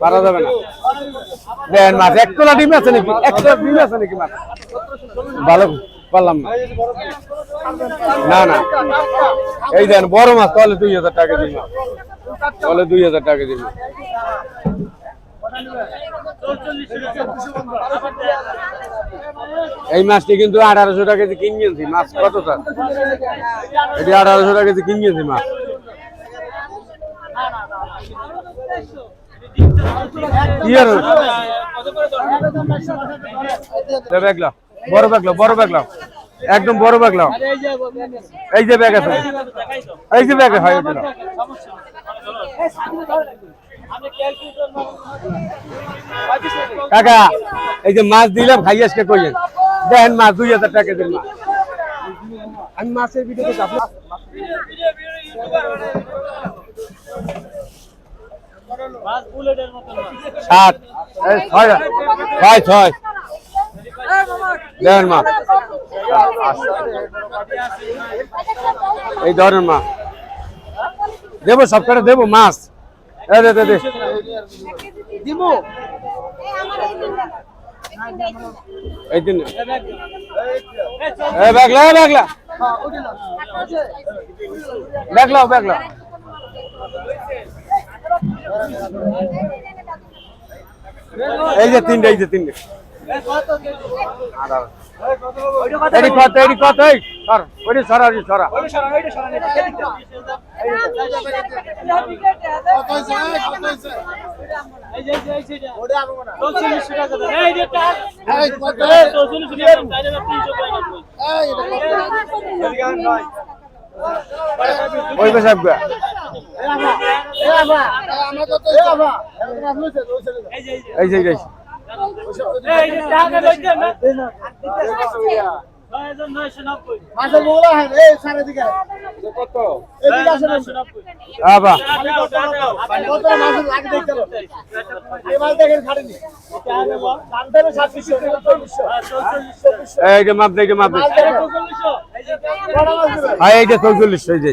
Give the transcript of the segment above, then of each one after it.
পারা যাবে না। দেন মাছ এক তোলা ডিম আছে নাকি? এক তোলা ডিম আছে নাকি মাছ? ভালো পারলাম না। না না। এই দেন, বড় মাছ, তাহলে দুই হাজার টাকা দিন তাহলে দুই হাজার টাকা দিন এই মাছটি কিন্তু আঠারোশো টাকা কেজি কিনিয়েছি মাছ। কতটা এটি আঠারোশো টাকা কেজি কিনিয়েছি মাছ। কি আর দে ব্যাগ লাও বড় ব্যাগ লাও বড় ব্যাগ একদম বড় ব্যাগ লাও। এই যে ব্যাগ আছে। এই যে ব্যাগ হয় ওটা। কাকা এই যে মাছ দিলাম খাই আজকে কইয়েন দেখেন মাছ দুই হাজার টাকা দিন মাছ। আমি মাছের ভিডিও দেখি আপনি সাত। এই ছয় ছয় দেখেন মা। এই ধরেন মা। দেবো সবকটা দেবো মাছ। দে দে দে। এই দিন এই ব্যাগলা ব্যাগলা ব্যাগলাও এই যে তিনটে এই যে তিনটে। এডি কত এডি কত এই সর ওডি সরা। ওডি সরা ওই পেশাব এই যে এই যে মাপ মাপ হ্যাঁ চৌচল্লিশ এই যে।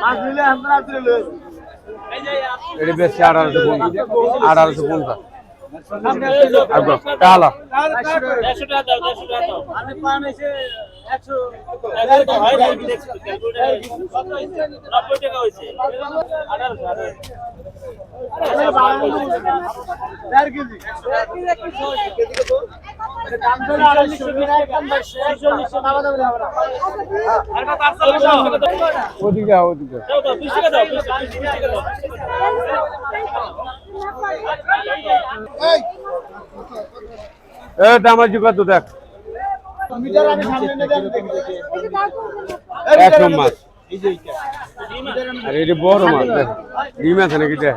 মাপি নেই যান এটা বেশি আঠারোশো পঞ্চাশ আঠারোশো পঞ্চাশ কালা ওদিকে ওদিকে দামাজি কত দেখ এক নম্বর আরে এটা বড় মাছ ডিম আছে নাকি দেখ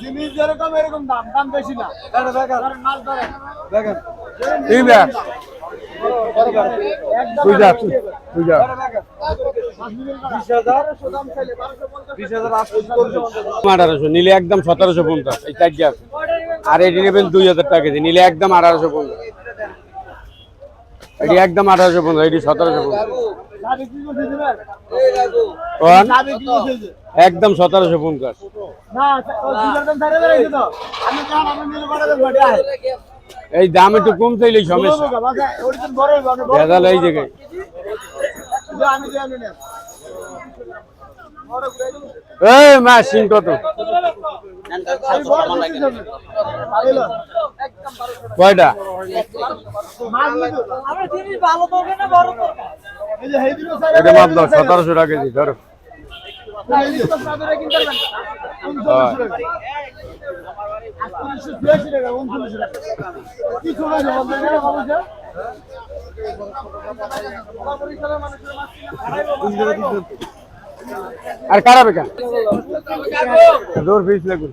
জিনিস যেরকম এরকম দাম। দাম বেশি না। ধরেন মাছ ধরেন। তুই যা। তুই যা তুই- তুই আঠারোশো নিলে একদম সতেরোশো পঞ্চাশ। এই চারটি আছে। আর এটি নেবেন দুই হাজার টাকা কেজি নিলে একদম আঠারোশো পঞ্চাশ। এটি একদম আঠারোশো পঞ্চাশ, এটি সতেরোশো পঞ্চাশ? একদম সতেরোশো পঞ্চাশ এই দাম একটু কম চাইলেই সমস্যা ভেজাল এই। এই মা সিং কত কয়টা? এটা সতেরোশো টাকা কেজি, ধরো। হেদিন সাইডে কিনতে পারবেন। 39 টাকা 39 টাকা কি করে যাব আপনারা বাবুজা আর কারাবে কেন দৌড় ফিস লাগুন।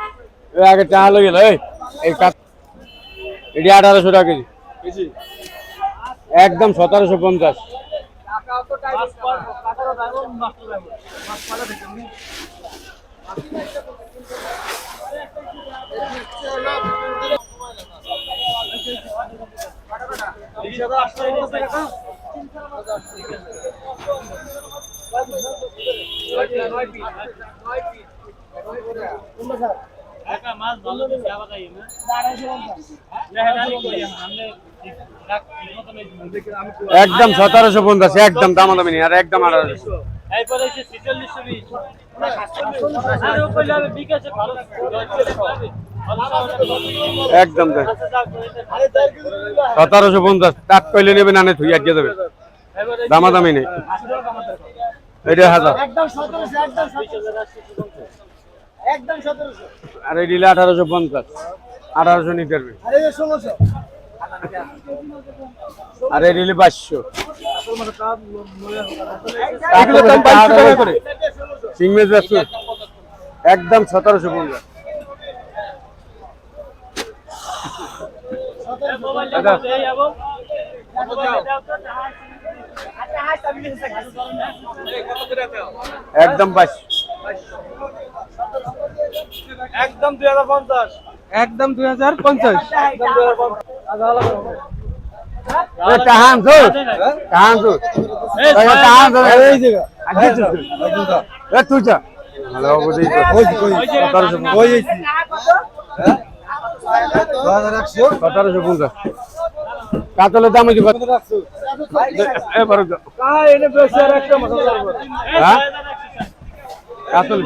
না কমার কম হবে এই এই বাগড়া টাকা কই এই হিসাবে কমছে না এই আগে টাকা এই এই কাত এটি আঠারোশো টাকা কেজি একদম সতেরোশো পঞ্চাশ একদম সতেরোশো পঞ্চাশ একদম দাম দামি নেই আর একদম আঠারোশো যাবে ভালো একদম দেখ সতেরোশো পঞ্চাশ তাক কইলে নেবে না থুই আটকে দেবে। দামাদামি নেই। এটা হাজার। একদম সতেরোশো। একদম সতেরোশো একদম সতেরোশো আর এই দিলে আঠারোশো পঞ্চাশ। আঠারোশো নিতে পারবে আর এই যে ষোলোশো। আর এই দিলে পাঁচশো এগুলো দাম 2200 টাকা করে। সিংমেজ ব্যস্ত একদম সতেরোশো পঞ্চাশ। আচ্ছা। একদম পাঁচশো একদম দুই হাজার পঞ্চাশ। একদম দুই হাজার পঞ্চাশ। সতেরোশো পঞ্চাশ। কাতলের দাম হয়েছে কত? এ বড় দাও। হ্যাঁ? কাতল।